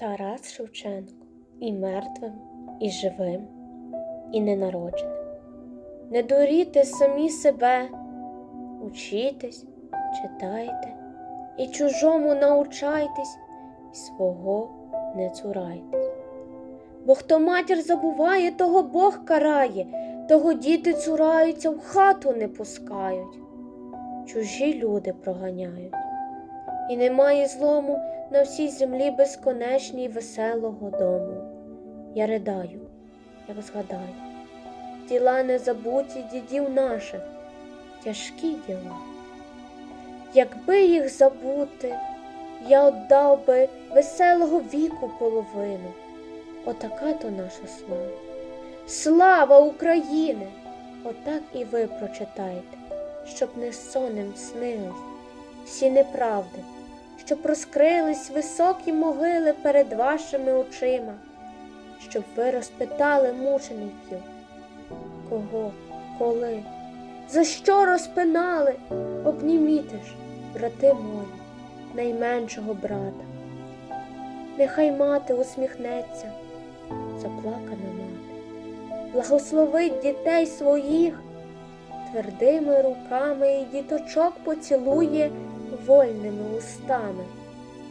Тарас Шевченко і мертвим, і живим, і ненародженим. Не дуріте самі себе, учітесь, читайте, і чужому научайтесь, і свого не цурайтесь. Бо хто матір забуває, того Бог карає, того діти цураються, в хату не пускають, чужі люди проганяють. І немає злому на всій землі безконечній веселого дому. Я ридаю, як згадаю, діла незабуті дідів наших, тяжкі діла. Якби їх забути, я отдав би веселого віку половину. Отака то наша слава. Слава України! Отак і ви прочитайте, щоб не сонним снились всі неправди, щоб розкрились високі могили перед вашими очима, щоб ви розпитали мучеників, кого, коли, за що розпинали, обніміте ж, брати мої, найменшого брата. Нехай мати усміхнеться, заплакана мати, благословить дітей своїх твердими руками і діточок поцілує вольними устами,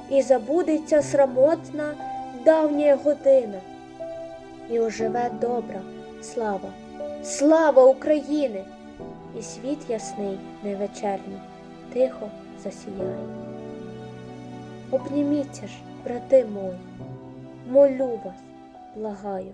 і забудеться срамотна давня година, і оживе добра слава, слава України, і світ ясний невечерній тихо засіяє. Обніміться ж, брати мої, молю вас, благаю.